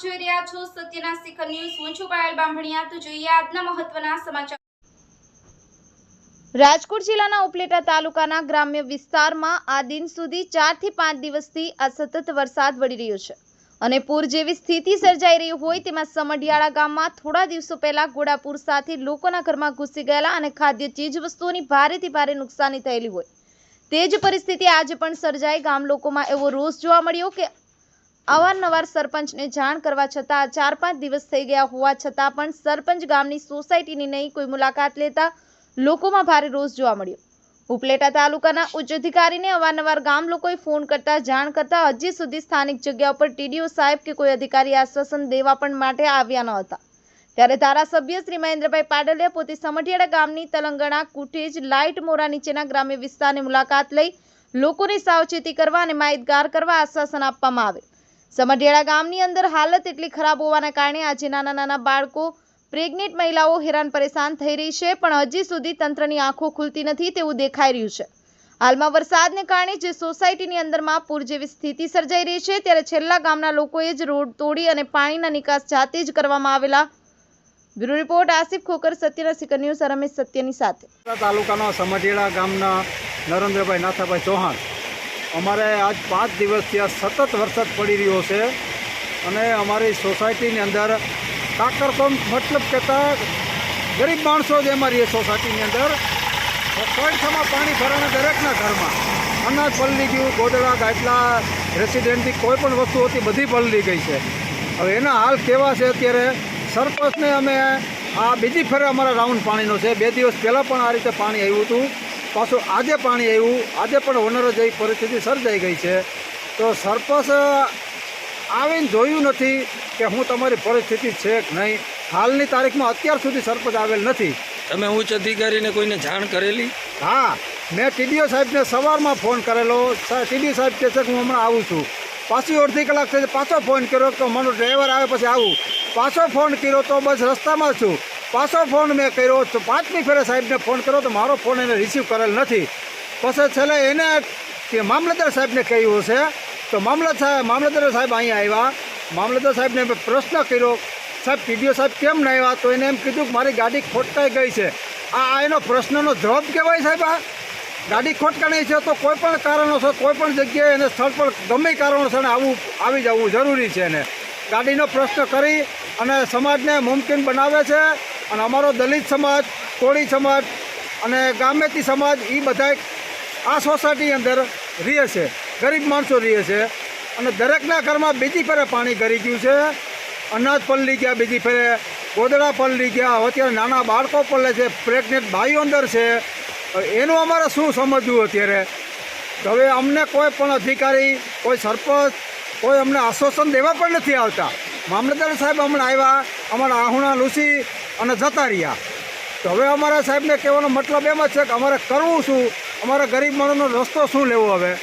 સત્યના શિખર ન્યૂઝ, હું છું પાયલ બામભણિયા તો જોઈએ આજના મહત્વના સમાચાર. રાજકોટ જિલ્લાના ઉપલેટા તાલુકાના ગ્રામ્ય વિસ્તારમાં આ દિન સુધી ચારથી પાંચ દિવસથી સતત વરસાદ વળી રહ્યો છે. અને પૂર જેવી સ્થિતિ સર્જાઈ રહી હોય તેમાં સમઢિયાળા ગામમાં થોડા દિવસો પહેલા ગોડાપુર સાથે લોકોના ઘરમાં ઘૂસી ગયેલા અને ખાદ્ય ચીજવસ્તુઓની ભારેથી ભારે નુકસાની થયેલી હોય. તે જ પરિસ્થિતિ આજે પણ સર્જાઈ. ગામ લોકોમાં એવો રોષ જોવા મળ્યો કે અવારનવાર સરપંચને જાણ કરવા છતાં ચાર પાંચ દિવસ થઈ ગયા હોવા છતાં પણ સરપંચ ગામની સોસાયટીની નહીં કોઈ મુલાકાત લેતા લોકોમાં ભારે રોષ જોવા મળ્યો. ઉપલેટા તાલુકાના ઉચ્ચ અધિકારીને અવારનવાર ગામ લોકોએ ફોન કરતા જાણ કરતા હજી સુધી સ્થાનિક જગ્યા ઉપર ટીડીઓ સાહેબ કે કોઈ અધિકારી આશ્વાસન દેવા પણ માટે આવ્યા ન હતા. ત્યારે ધારાસભ્ય શ્રી મહેન્દ્રભાઈ પાડલિયા પોતે સમઢિયાળા ગામની તલંગણા કુટેજ લાઇટ મોરા નીચેના ગ્રામ્ય વિસ્તારની મુલાકાત લઈ લોકોની સાવચેતી કરવા અને માહિતગાર કરવા આશ્વાસન આપવામાં આવે. સમઢિયાળા ગામની અંદર હાલત એટલી ખરાબ હોવાના કારણે આજે નાના નાના બાળકો, પ્રેગ્નેન્ટ મહિલાઓ હેરાન પરેશાન થઈ રહી છે, પણ હજી સુધી તંત્રની આંખો ખુલતી નથી તેવું દેખાઈ રહ્યું છે. હાલમાં વરસાદને કારણે જે સોસાયટીની અંદરમાં પૂર જેવી સ્થિતિ સર્જાઈ રહી છે, ત્યારે છેલ્લા ગામના લોકોએ જ રોડ તોડી અને પાણીના નિકાસ જાતે જ કરવામાં આવેલા. બ્યુરો રિપોર્ટ, આસિફ ખોકર, સત્યના સિકર ન્યૂઝ, રમેશ સત્યની સાથે. તાલુકાના સમઢિયાળા ગામના નરેન્દ્રભાઈ નાથાભાઈ ચૌહાણ અમારે આજ પાંચ દિવસથી આ સતત વરસાદ પડી રહ્યો છે અને અમારી સોસાયટીની અંદર કાકરકોમ મતલબ કહેતા ગરીબ માણસો જ એમાં રહીએ સોસાયટીની અંદર. કોઈઠામાં પાણી ભરાણા દરેકના ઘરમાં અનાજ પલળી ગયું, ગોદડા, ગાટલા રેસિડેન્ટની કોઈ પણ વસ્તુ હતી બધી પલળી ગઈ છે. હવે એના હાલ કેવા છે અત્યારે? સરપંચને અમે આ બીજી ફેરે અમારા રાઉન્ડ પાણીનો છે. બે દિવસ પહેલાં પણ આ રીતે પાણી આવ્યું હતું. પાછું આજે પાણી આવ્યું આજે પણ વનર જેવી પરિસ્થિતિ સર્જાઈ ગઈ છે. તો સરપંચ આવીને જોયું નથી કે હું તમારી પરિસ્થિતિ છે કે નહીં. હાલની તારીખમાં અત્યાર સુધી સરપંચ આવેલ નથી. તમે ઉચ્ચ અધિકારીને કોઈને જાણ કરેલી? હા મેં ટીડીઓ સાહેબને સવારમાં ફોન કરેલો. ટીડીઓ સાહેબ કહે છે કે હું હમણાં આવું છું. પાછી અડધી કલાક થઈ પાછો ફોન કર્યો તો મને ડ્રાઈવર આવે પછી આવું. પાછો ફોન કર્યો તો બસ રસ્તામાં છું. પાછો ફોન મેં કર્યો તો પાંચમી ફેરે સાહેબને ફોન કર્યો તો મારો ફોન એને રિસીવ કરેલ નથી. પછી છેલ્લે એને મામલતદાર સાહેબને કહ્યું હશે, તો મામલત સાહેબ મામલતદાર સાહેબ અહીંયા આવ્યા. મામલતદાર સાહેબને મેં પ્રશ્ન કર્યો, સાહેબ, પીડીઓ સાહેબ કેમ ન આવ્યા? તો એને એમ કીધું કે મારી ગાડી ખોટકાઈ ગઈ છે. આ એનો પ્રશ્નનો જવાબ કહેવાય સાહેબ આ? ગાડી ખોટકાણી છે તો કોઈ પણ કારણોસર, કોઈ પણ જગ્યાએ એને સ્થળ પર ગમે કારણોસર આવવું આવી જવું જરૂરી છે એને. ગાડીનો પ્રશ્ન કરી અને સમાજને મુમકિન બનાવે છે. અને અમારો દલિત સમાજ, કોળી સમાજ અને ગામેતી સમાજ એ બધા આ સોસાયટી અંદર રહે છે. ગરીબ માણસો રહે છે. અને દરેકના ઘરમાં બીજી ફેરે પાણી ગરી ગયું છે. અનાજ પલળી ગયા, બીજી ફેરે ગોદડા પલળી ગયા. અત્યારે નાના બાળકો પલળે છે, પ્રેગ્નેન્ટ ભાઈઓ અંદર છે. એનું અમારે શું સમજવું અત્યારે? હવે અમને કોઈ પણ અધિકારી, કોઈ સરપંચ, કોઈ અમને આશ્વાસન દેવા પણ નથી આવતા. મામલતદાર સાહેબ હમણાં આવ્યા, અમારા આહુણા લૂસી અને જતા રહ્યા. તો હવે અમારા સાહેબને કહેવાનો મતલબ એમ જ છે કે અમારે કરવું શું? અમારા ગરીબ માણસનો રસ્તો શું લેવો હવે?